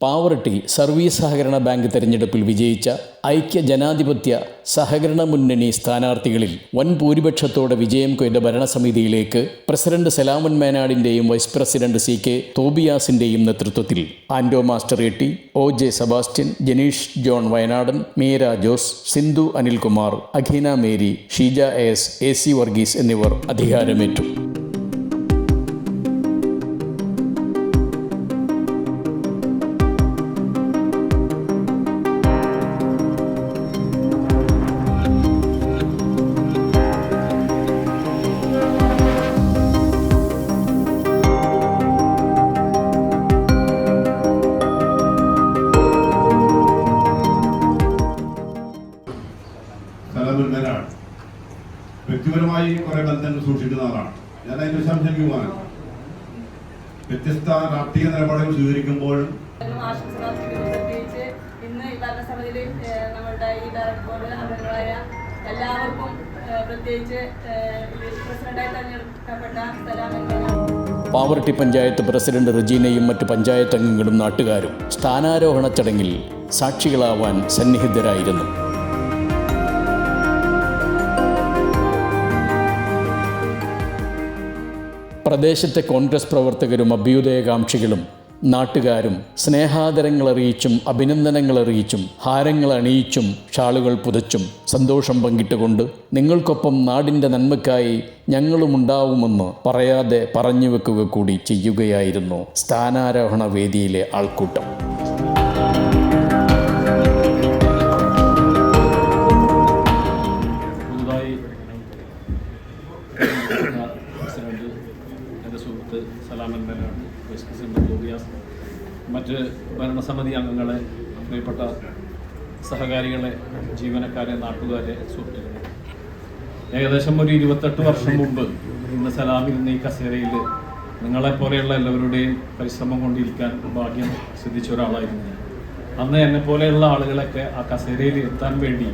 Pavaratti service സഹകരണ bank തെരഞ്ഞെടുപ്പിൽ വിജയിച്ച ഐക്യ ജനാധിപത്യ സഹകരണ മുന്നണി സ്ഥാനാർത്ഥികളിൽ വൻ ഭൂരിപക്ഷത്തോടെ വിജയം കൊയ്ത ഭരണസമിതിയിലേക്ക് പ്രസിഡന്റ് സലാമൻ മേനാടിന്റെയും വൈസ് പ്രസിഡന്റ് സി കെ തോബിയാസിന്റെയും നേതൃത്വത്തിൽ ആൻഡോ master എട്ടി O J Sebastian Janeesh John Wayanadan Meera Jose Sindhu Anilkumar Akheena Mary Sheeja S A C Varghese എന്നിവർ അധികാരമേറ്റു. സ്ഥലമുന്നരാണ് വ്യക്തിപരമായി കുറെ ബന്ധങ്ങൾ സൂക്ഷിക്കുന്ന ആളാണ്. ഞാൻ അതിന്റെ സംശയിക്കുവാനാണ് വ്യത്യസ്ത രാഷ്ട്രീയ നിലപാടുകൾ സ്വീകരിക്കുമ്പോൾ പാവർട്ടി ഇന്ന് ഈ ഭരണസമിതിയിൽ ഏഹ്, നമ്മളുടെ ഈ ഡയറക്ടർ ബോർഡ് അംഗങ്ങളായ എല്ലാവർക്കും പ്രത്യേകിച്ച് പ്രസിഡന്റായി തെരഞ്ഞെടുക്കപ്പെട്ട പാവറട്ടി പഞ്ചായത്ത് പ്രസിഡന്റ് റജീനയും മറ്റ് പഞ്ചായത്ത് അംഗങ്ങളും നാട്ടുകാരും സ്ഥാനാരോഹണ ചടങ്ങിൽ സാക്ഷികളാവാൻ സന്നിഹിതരായിരുന്നു. പ്രദേശത്തെ കോൺഗ്രസ് പ്രവർത്തകരും അഭ്യുദയകാംക്ഷികളും നാട്ടുകാരും സ്നേഹാദരങ്ങൾ അറിയിച്ചും അഭിനന്ദനങ്ങൾ അറിയിച്ചും ഹാരങ്ങൾ അണിയിച്ചും ഷാളുകൾ പുതച്ചും സന്തോഷം പങ്കിട്ടുകൊണ്ട് നിങ്ങൾക്കൊപ്പം നാടിന്റെ നന്മയ്ക്കായി ഞങ്ങളുമുണ്ടാവുമെന്ന് പറയാതെ പറഞ്ഞു വെക്കുക കൂടി ചെയ്യുകയായിരുന്നു സ്ഥാനാരോഹണ വേദിയിലെ ആൾക്കൂട്ടം. സുഹൃത്ത് സലാമൻ മേലാണ് വൈസ് പ്രസിഡന്റ് ഗോബിയാസ് മറ്റ് ഭരണസമിതി അംഗങ്ങളെ പ്രിയപ്പെട്ട സഹകാരികളെ ജീവനക്കാരെ നാട്ടുകാരെ സുഹൃത്തുക്കളെ. ഏകദേശം ഒരു ഇരുപത്തെട്ട് വർഷം മുമ്പ് ഇന്ന് സലാമിൽ നിന്ന് ഈ കസേരയിൽ നിങ്ങളെപ്പോലെയുള്ള എല്ലാവരുടെയും പരിശ്രമം കൊണ്ടിരിക്കാൻ ഭാഗ്യം സിദ്ധിച്ച ഒരാളായിരുന്നു ഞാൻ. അന്ന് എന്നെ പോലെയുള്ള ആളുകളൊക്കെ ആ കസേരയിൽ എത്താൻ വേണ്ടി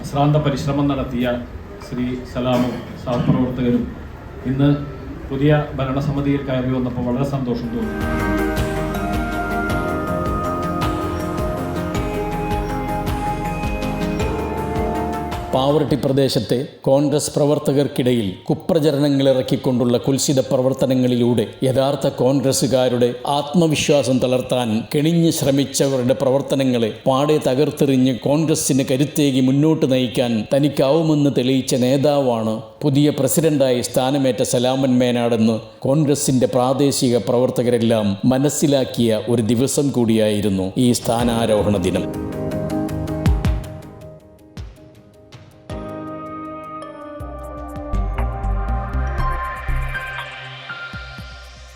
അശ്രാന്ത പരിശ്രമം നടത്തിയ ശ്രീ സലാമും സഹപ്രവർത്തകരും ഇന്ന് പുതിയ ഭരണസമിതിയിൽ കയറി വന്നപ്പോൾ വളരെ സന്തോഷം തോന്നുന്നു പാവറട്ടി പ്രദേശത്തെ കോൺഗ്രസ് പ്രവർത്തകർക്കിടയിൽ കുപ്രചരണങ്ങൾ ഇറക്കിക്കൊണ്ടുള്ള കുൽസിത പ്രവർത്തനങ്ങളിലൂടെ യഥാർത്ഥ കോൺഗ്രസുകാരുടെ ആത്മവിശ്വാസം തളർത്താൻ കെണിഞ്ഞ് ശ്രമിച്ചവരുടെ പ്രവർത്തനങ്ങളെ പാടെ തകർത്തെറിഞ്ഞ് കോൺഗ്രസിന് കരുത്തേകി മുന്നോട്ട് നയിക്കാൻ തനിക്കാവുമെന്ന് തെളിയിച്ച നേതാവാണ് പുതിയ പ്രസിഡന്റായി സ്ഥാനമേറ്റ സലാമൻ മേനാടെന്ന് കോൺഗ്രസിന്റെ പ്രാദേശിക പ്രവർത്തകരെല്ലാം മനസ്സിലാക്കിയ ഒരു ദിവസം കൂടിയായിരുന്നു ഈ സ്ഥാനാരോഹണ ദിനം.